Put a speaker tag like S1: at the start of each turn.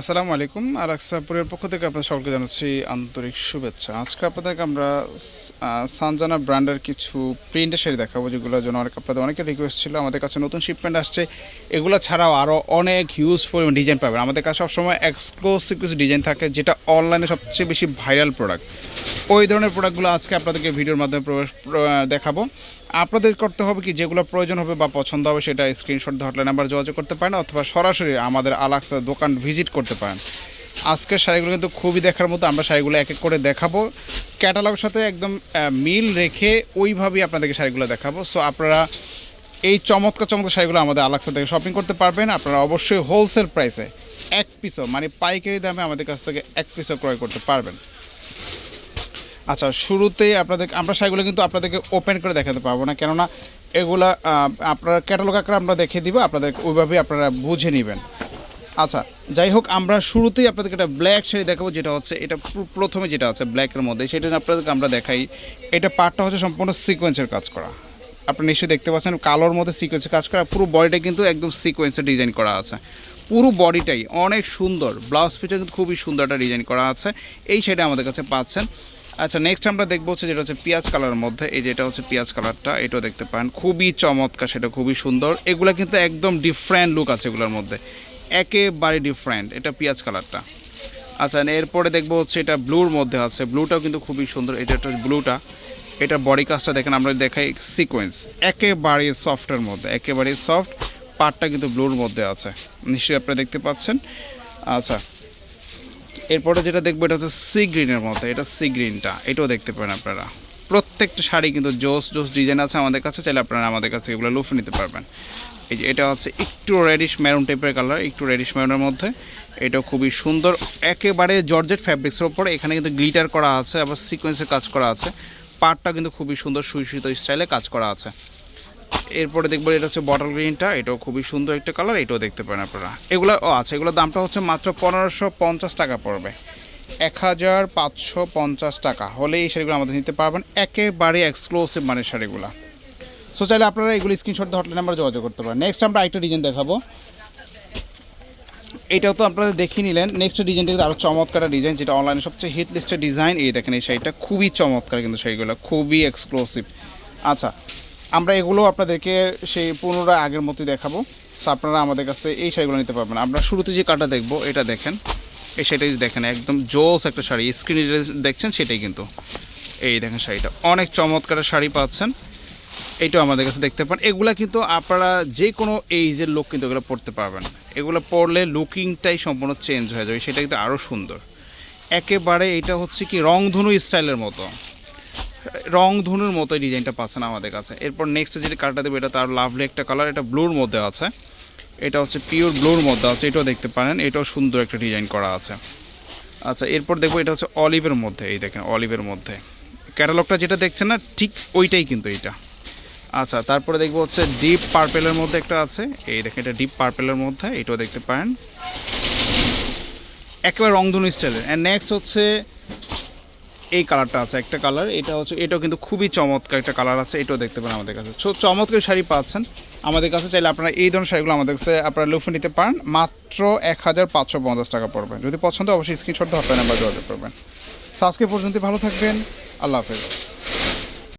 S1: আসসালামু আলাইকুম আর আকসাপুরের পক্ষ থেকে আপনাদের সকলকে জানাচ্ছি আন্তরিক শুভেচ্ছা। আজকে আপনাদেরকে আমরা সানজানা ব্র্যান্ডের কিছু প্রিন্টের শাড়ি দেখাবো, যেগুলোর জন্য অনেক আপনাদের অনেকের রিকোয়েস্ট ছিল। আমাদের কাছে নতুন শিপমেন্ট আসছে। এগুলো ছাড়াও আরও অনেক হিউজ পরিমাণ ডিজাইন পাবেন। আমাদের কাছে সবসময় এক্সক্লুসিভ কিছু ডিজাইন থাকে, যেটা অনলাইনে সবচেয়ে বেশি ভাইরাল প্রোডাক্ট ওই ধরনের প্রোডাক্টগুলো আজকে আপনাদেরকে ভিডিওর মাধ্যমে দেখাবো। আপনাদের করতে হবে কি? যেগুলো প্রয়োজন হবে বা পছন্দ হবে সেটা স্ক্রিনশট হটলাইন নাম্বার যোগাযোগ করতে পারেন অথবা সরাসরি আমাদের আলাক্সা দোকান ভিজিট করতে পারেন। আজকের শাড়িগুলো কিন্তু খুবই দেখার মতো, আমরা শাড়িগুলো এক এক করে দেখাবো। ক্যাটালগের সাথে একদম মিল রেখে ওইভাবেই আপনাদেরকে শাড়িগুলো দেখাবো। সো আপনারা এই চমৎকার চমৎকার শাড়িগুলো আমাদের আলাক্সা থেকে শপিং করতে পারবেন। আপনারা অবশ্যই হোলসেল প্রাইসে এক পিসও মানে পাইকারি দামে আমাদের কাছ থেকে এক পিসও ক্রয় করতে পারবেন। আচ্ছা শুরুতেই আপনাদের, আমরা শাড়িগুলো কিন্তু আপনাদেরকে ওপেন করে দেখাতে পারব না, কেননা এগুলা আপনার ক্যাটালগ আকারে আমরা দেখে দিব, আপনাদের ওইভাবেই আপনারা বুঝে নেবেন। আচ্ছা যাই হোক, আমরা শুরুতেই আপনাদেরকে একটা ব্ল্যাক শাড়ি দেখাবো, যেটা হচ্ছে, এটা প্রথমে যেটা আছে ব্ল্যাকের মধ্যে, সেটা আপনাদেরকে আমরা দেখাই। এটা পার্টটা হচ্ছে সম্পূর্ণ সিকোয়েন্সের কাজ করা। আপনি নিশ্চয়ই দেখতে পাচ্ছেন, কালোর মধ্যে সিকোয়েন্সের কাজ করা, পুরো বডিটা কিন্তু একদম সিকোয়েন্সের ডিজাইন করা আছে। পুরো বডিটাই অনেক সুন্দর ব্লাউজ পিসটা কিন্তু খুবই সুন্দর একটা ডিজাইন করা আছে। এই শাড়িটা আমাদের কাছে পাচ্ছেন। আচ্ছা নেক্সট আমরা দেখব হচ্ছে যেটা হচ্ছে পেঁয়াজ কালারের মধ্যে। এই যেটা হচ্ছে পেঁয়াজ কালারটা, এটাও দেখতে পান খুবই চমৎকার, সেটা খুবই সুন্দর। এগুলো কিন্তু একদম ডিফারেন্ট লুক আছে এগুলোর মধ্যে। একেবারে ডিফারেন্ট এটা পেঁয়াজ কালারটা। আচ্ছা এরপরে দেখব হচ্ছে এটা ব্লুর মধ্যে আছে। ব্লুটাও কিন্তু খুবই সুন্দর, এটা হচ্ছে ব্লুটা এটা বডি কাজটা দেখেন, আমরা দেখাই সিকোয়েন্স একেবারে সফটের মধ্যে, একেবারে সফট পার্টটা কিন্তু ব্লুর মধ্যে আছে। নিশ্চয়ই আপনারা দেখতে পাচ্ছেন। আচ্ছা এরপরে যেটা দেখব এটা হচ্ছে সি গ্রিনের মধ্যে এটা সি গ্রিনটা এটাও দেখতে পারেন আপনারা। প্রত্যেকটা শাড়ি কিন্তু জোস জোস ডিজাইন আছে আমাদের কাছে, চাইলে আপনারা আমাদের কাছে এগুলো লুফে নিতে পারবেন। এই যে এটা হচ্ছে একটু রেডিশ ম্যারুন টাইপের কালার একটু রেডিশ ম্যারুনের মধ্যে। এটাও খুবই সুন্দর, একেবারে জর্জেট ফ্যাব্রিক্সের ওপরে এখানে কিন্তু গ্লিটার করা আছে, আবার সিকোয়েন্সের কাজ করা আছে। পার্টটা কিন্তু খুবই সুন্দর সুইসিত স্টাইলে কাজ করা আছে। এরপরে দেখব এটা হচ্ছে বটল গ্রিনটা এটাও খুবই সুন্দর একটা কালার এটাও দেখতে পারেন আপনারা। এগুলো, ও আচ্ছা এগুলোর দামটা হচ্ছে মাত্র পনেরোশো পঞ্চাশ টাকা পড়বে। এক হাজার পাঁচশো পঞ্চাশ টাকা হলে এই শাড়িগুলো আমাদের নিতে পারবেন। একেবারে এক্সক্লুসিভ মানের শাড়িগুলো। সো চাইলে আপনারা এগুলো স্ক্রিনশট হটলাইন নাম্বার যোগাযোগ করতে পারেন। নেক্সট আমরা আরেকটা ডিজাইন দেখাবো। এটাও তো আপনারা দেখে নিলেন। নেক্সট ডিজাইনটা কিন্তু আরও চমৎকার ডিজাইন যেটা অনলাইনে সবচেয়ে হিট লিস্টের ডিজাইন এই দেখেন, এই শাড়িটা খুবই চমৎকার কিন্তু শাড়িগুলো, খুবই এক্সক্লুসিভ আচ্ছা আমরা এগুলো আপনাদেরকে সেই পুনরায় আগের মতোই দেখাবো। সো আপনারা আমাদের কাছে এই শাড়িগুলো নিতে পারবেন। আমরা শুরুতে যে কাটা দেখব, এটা দেখেন। এই শাড়িটা দেখেন, একদম জোস একটা শাড়ি। স্ক্রিনে দেখছেন, সেটাই কিন্তু। এই দেখেন শাড়িটা। অনেক চমৎকার শাড়ি পাচ্ছেন। এইটাও আমাদের কাছে দেখতে পান। এগুলা কিন্তু আপনারা যে কোনো এইজের লোক কিন্তু এগুলো পড়তে পারবেন। এগুলো পরলে লুকিংটাই সম্পূর্ণ চেঞ্জ হয়ে যাবে। সেটা কিন্তু আরও সুন্দর। একেবারে এটা হচ্ছে কি রংধনু স্টাইলের মতো। রংধনুর মতো ডিজাইনটা পাচ্ছেন আমাদের কাছে। এরপর নেক্সট যেটা কালারটা দেবো, এটা তার লাভলি একটা কালার এটা ব্লুর মধ্যে আছে। এটা হচ্ছে পিওর ব্লুর মধ্যে আছে, এটাও দেখতে পারেন, এটাও সুন্দর একটা ডিজাইন করা আছে। আচ্ছা এরপর দেখব এটা হচ্ছে অলিভের মধ্যে, এই দেখেন অলিভের মধ্যে। ক্যাটালগটা যেটা দেখছেন না, ঠিক ওইটাই কিন্তু এইটা আচ্ছা তারপরে দেখব হচ্ছে ডিপ পার্পেলের মধ্যে একটা আছে। এই দেখেন, এটা ডিপ পার্পেলের মধ্যে, এটাও দেখতে পারেন। একেবারে রংধনু স্টাইলের অ্যান্ড নেক্সট হচ্ছে এই কালারটা আছে, একটা কালার। এটা হচ্ছে এটাও কিন্তু খুবই চমৎকার একটা কালার আছে, এটাও দেখতে পান আমাদের কাছে। সো চমৎকার শাড়ি পাচ্ছেন। আমাদের কাছে চাইলে আপনারা এই ধরনের শাড়িগুলো আমাদের কাছে আপনারা লুফে নিতে পারেন। মাত্র এক হাজার পাঁচশো পঞ্চাশ টাকা পড়বেন যদি পছন্দ অবশ্যই স্ক্রিনশট ধরতে নাম্বার যোগাযোগ করবেন। সো আজকে পর্যন্ত ভালো থাকবেন। আল্লাহ হাফেজ।